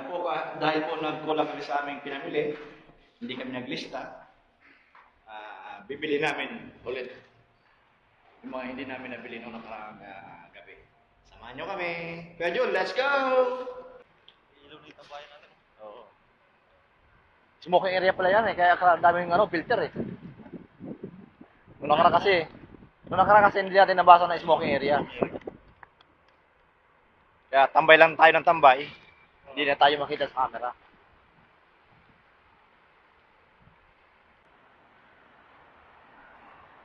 Kaya po, ka- dahil po nagkulang kami sa aming pinamili, hindi kami naglista, ah, bibili namin ulit yung mga hindi namin nabili noong nakaraang ah, gabi. Samahan nyo kami. Kaya Jun, let's go! Oo. Smoking area pala yan eh, kaya ka- daming ano, filter eh. Nung nakara kasi, nung nakara kasi hindi natin nabasa na smoking area. Kaya tambay lang tayo ng tambay. Hindi na tayo makita sa camera.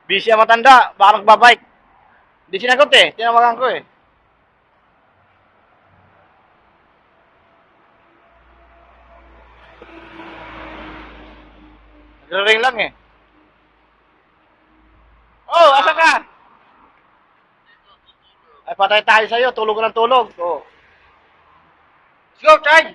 Busy ang matanda, baka nagbabike. Hindi sinagot eh, tinawagan ko eh. Nagre-ring lang eh. Oh, asa ka? Ay, patay tayo sa'yo. Tulog ng tulog. Oh. Let's go, charge!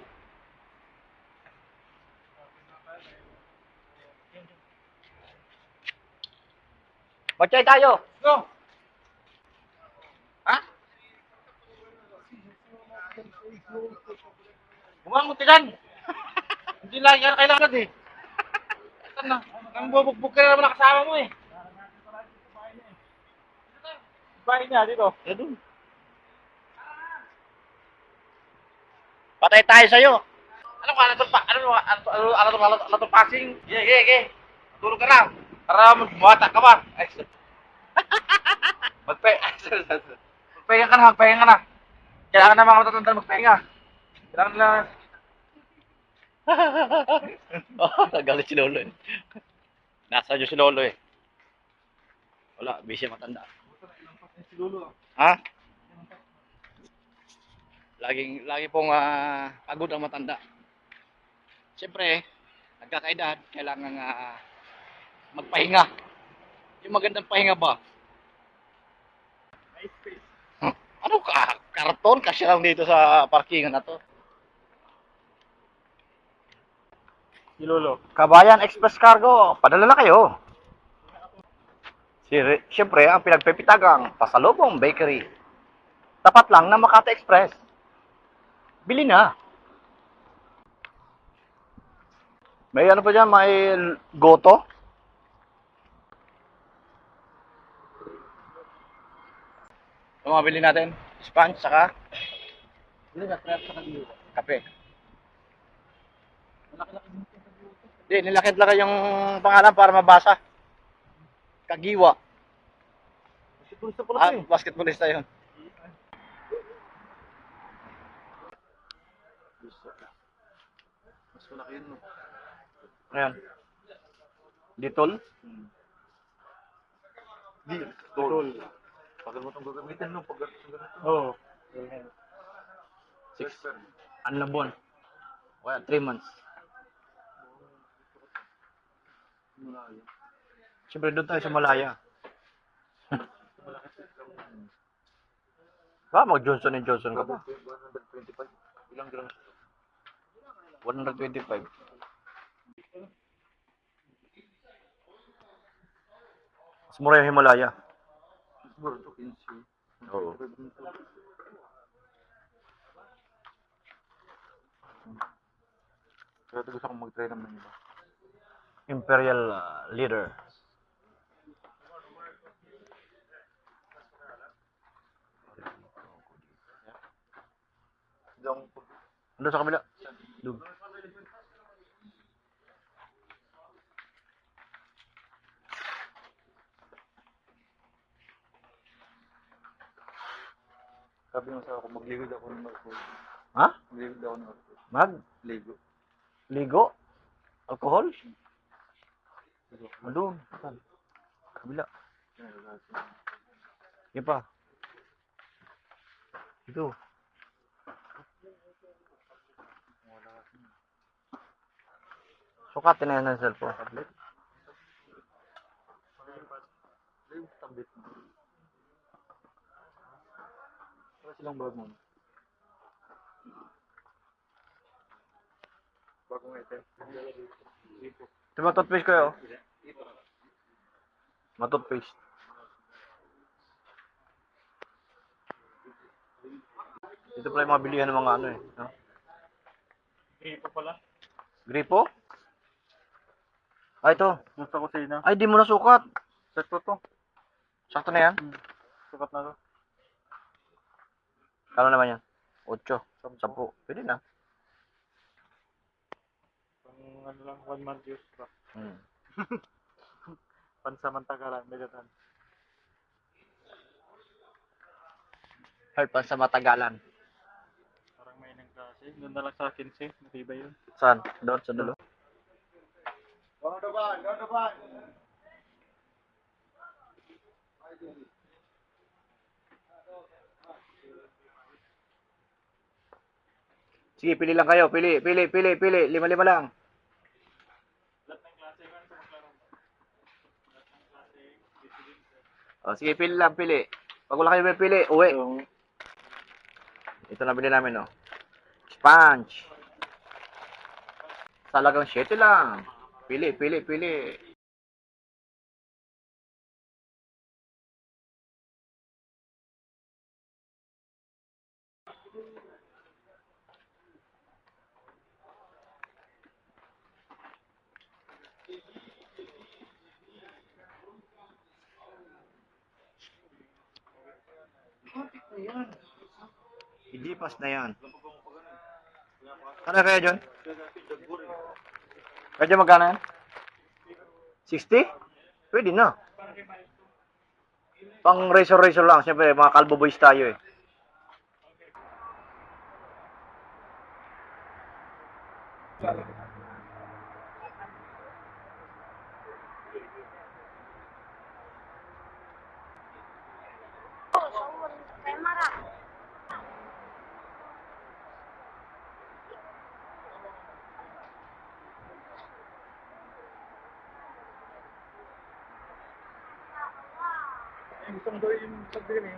Magchay tayo. Go. Ha? Bumangon ka dyan. Hindi lang yan kailangan eh. Ito na. Ang bubugbog ka na naman nakasama mo eh. Bahay niya dito. Eh, Patay tayo sa'yo. Ano ka? Ano pa- Ano ano ano ano ano ano ano passing? Ge, ge, ge. Tulog ka na. Para magbuhata ka? Ay, Magpe Magpahinga ka na, magpahinga ka na. Kailangan na mga matatanda magpahinga. Kailangan na oh, nagalit si Lolo eh. Nasa Diyos si Lolo eh. Wala, busy matanda. Ha? Laging, lagi pong ah, pagod ang matanda. Siyempre, nagkakaedad, kailangan ah, magpahinga. Yung magandang pahinga ba? Huh? Ano ka? Karton? Kasi lang dito sa parkingan na to. Si Lolo. Kabayan Express Cargo, padala na kayo. Si, siyempre, ang pinagpipitagang Pasalubong Bakery. Tapat lang na Makati Express. Bili na. May ano pa dyan, may goto. Ano mga bili natin? Sponge, saka Hindi na, trap sa kagilo. kape. Hindi, nilakit lang yung pangalan para mabasa. Kagiwa. Gusto ko Ah, lang eh. basketballista yun. Malaki yun. Ayan. Ditol. Di, tol. Pagkat mo itong gagamitin no, pag ganito. Oo. Six. Ano na buwan? Kaya, three months. Siyempre doon tayo sa Malaya. Ba, mag Johnson Johnson ka pa. 125. Ilang grams? 125. Mas mura yung Himalaya. Siguro ito 15. Oo. Kaya ito gusto kong mag-try naman iba. Imperial uh, Leader. Ano sa kabila? Doon. sabi mo sa ako, magligod ako ng alcohol. Ha? Magligod ako ng alcohol. Mag? Ligo. Ligo? Alcohol? Doon. Saan? Kabila. Yan pa. Ito. Sukat na yan ng cellphone. Tablet mo. Para silang bag mo. Bagong item. Ito ba toothpaste ko yun? Matoothpaste. Ito pala yung mga bilihan ng mga ano eh. No? Gripo pala. Gripo? Ay, ito. Nasa kusina. Ay, di mo na sukat. Sakto to. Sakto na yan. Hmm. Sukat na to. Kano naman yan? 8. 10. Pwede na. Pang ano lang, one month use pa. Hmm. Pansamantagalan, medatan. Hard pa sa matagalan. Parang may nang klase. Doon na lang sa akin si. Matibay yun. Saan? Doon sa dulo? Sige, pili lang kayo. Pili, pili, pili, pili. Lima-lima lang. Oh, sige, pili lang, pili. Pag wala kayo pili, uwi. Ito na bili namin, no. Sponge. Talagang 7 lang. Pili, pili, pili. Hindi pas na yan. Ano kaya John? John magkano yan? 60? Pwede na. Pang razor-razor lang. Siyempre, mga kalbo boys tayo eh. gusto mo daw yung sabihin eh.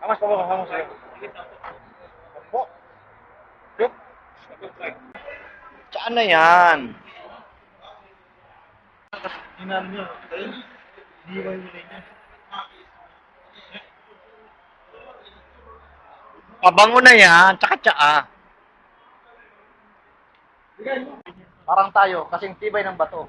Amas pa ba kamo sa'yo? Opo. Yup. Saan na yan? Inano niya. Di ba yung niya? Pabango na yan. Tsaka tsaa. Parang tayo, kasing tibay ng bato.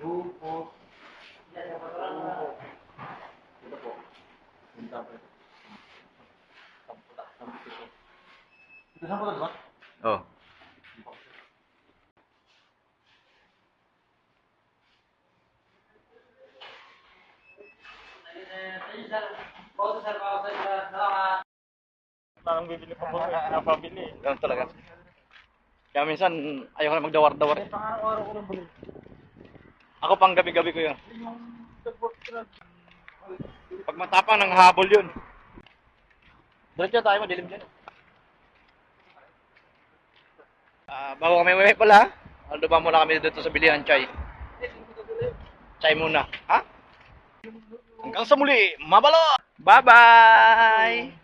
Two, four. Ito po. Punta po. Samputa. Samputa. Ito samputa, diba? Oo. Oh. Parang bibili pa po. Napabili. Ganun talaga. Kaya minsan, ayoko na magdawar-dawar eh. Ko. Ako pang gabi-gabi ko yun. Ko. Pag matapang ng habol yun. Diretso tayo, madilim dyan. Ah, bago kami uwi pala, aldo ba muna kami dito sa bilihan chai. Chai muna. Ha? Hanggang sa muli, mabalo! Bye-bye!